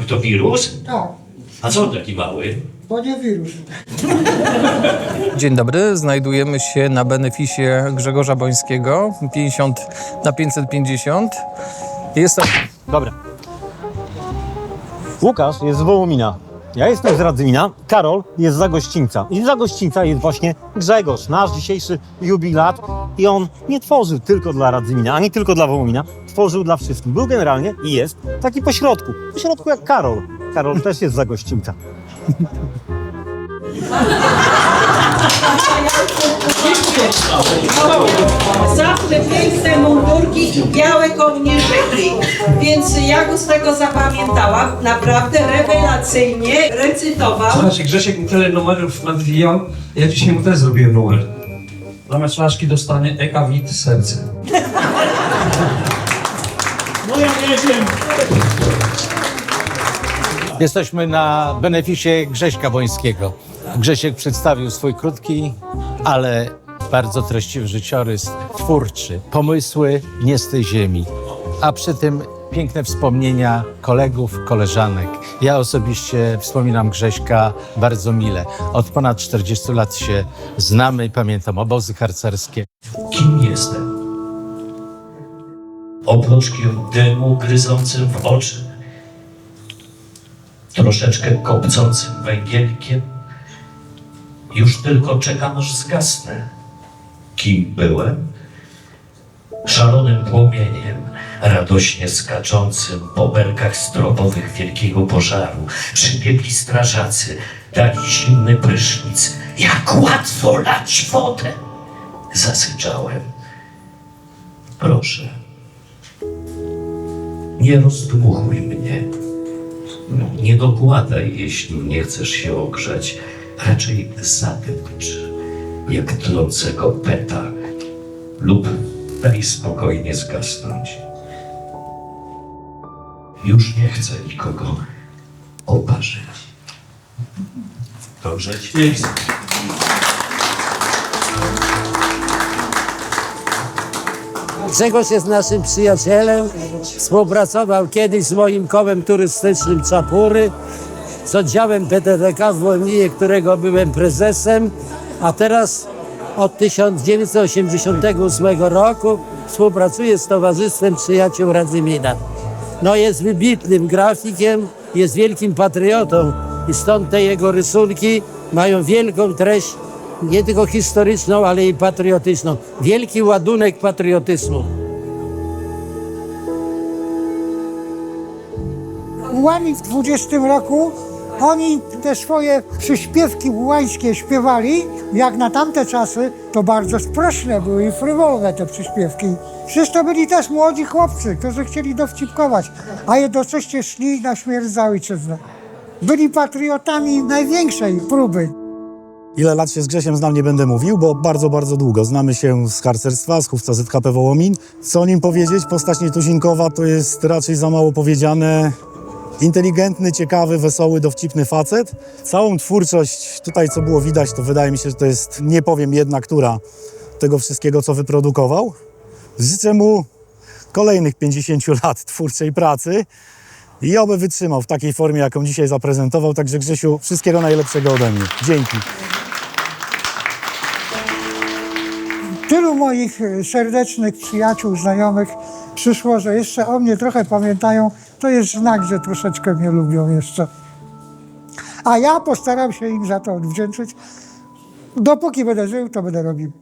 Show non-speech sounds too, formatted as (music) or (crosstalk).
to, to wirus? Tak, A co on taki mały? bo nie wirus. Dzień dobry, znajdujemy się na beneficie Grzegorza Bońskiego 50 na 550. Jest to Dobra. Łukasz jest z Wołomina. Ja jestem z Radzymina, Karol jest z Zagościńca. I z Zagościńca jest właśnie Grzegorz, nasz dzisiejszy jubilat. I on nie tworzył tylko dla Radzymina, ani tylko dla Wołomina. Tworzył dla wszystkich. Był generalnie i jest taki pośrodku. Pośrodku jak Karol. Karol też jest z Zagościńca. (laughs) Zawsze piękne mundurki i białe kołnierzyki. Więc ja go z tego zapamiętałam. Naprawdę rewelacyjnie recytował. Słuchajcie, Grzesiek mi tyle numerów nadwijał, ja dzisiaj mu też zrobiłem numer. Zamiast flaszki dostanie Eka Wit serce. Jesteśmy na beneficie Grześka Bońskiego. Grzesiek przedstawił swój krótki, ale bardzo treściwy życiorys, twórczy, pomysły nie z tej ziemi, a przy tym piękne wspomnienia kolegów, koleżanek. Ja osobiście wspominam Grześka bardzo mile. Od ponad 40 lat się znamy i pamiętam obozy harcerskie. Kim jestem? Obłoczkiem dymu gryzącym w oczy, troszeczkę kopcącym węgielkiem. Już tylko czekam, aż zgasnę. Kim byłem? Szalonym płomieniem, radośnie skaczącym po belkach stropowych wielkiego pożaru, przybiegli strażacy, dali zimny prysznic. Jak łatwo lać wodę! Zasyczałem. Proszę, nie rozdmuchuj mnie. Nie dokładaj, jeśli nie chcesz się ogrzać. Raczej zadepcz, jak tlącego peta. Lub daj spokojnie zgasnąć. Już nie chcę nikogo oparzyć. Dobrze jest. Grzegorz jest naszym przyjacielem. Współpracował kiedyś z moim kołem turystycznym Czapury, z oddziałem PTTK w Wołominie, którego byłem prezesem, a teraz od 1988 roku współpracuje z Towarzystwem Przyjaciół Radzymina. No jest wybitnym grafikiem, jest wielkim patriotą i stąd te jego rysunki mają wielką treść, nie tylko historyczną, ale i patriotyczną. Wielki ładunek patriotyzmu. Ułani w 20 roku oni te swoje przyśpiewki ułańskie śpiewali. Jak na tamte czasy, to bardzo sprośne były i frywolne te przyśpiewki. Przecież to byli też młodzi chłopcy, którzy chcieli dowcipkować, a jednocześnie szli na śmierć za ojczyznę. Byli patriotami największej próby. Ile lat się z Grzesiem znam, nie będę mówił, bo bardzo, bardzo długo. Znamy się z harcerstwa, z chówca ZKP Wołomin. Co o nim powiedzieć? Postać nietuzinkowa to jest raczej za mało powiedziane. Inteligentny, ciekawy, wesoły, dowcipny facet. Całą twórczość, tutaj co było widać, to wydaje mi się, że to jest, nie powiem jedna, która tego wszystkiego, co wyprodukował. Życzę mu kolejnych 50 (laughs) lat twórczej pracy i oby wytrzymał w takiej formie, jaką dzisiaj zaprezentował. Także Grzesiu, wszystkiego najlepszego ode mnie. Dzięki. Tylu moich serdecznych przyjaciół, znajomych przyszło, że jeszcze o mnie trochę pamiętają. To jest znak, że troszeczkę mnie lubią jeszcze. A ja postaram się im za to odwdzięczyć. Dopóki będę żył, to będę robił.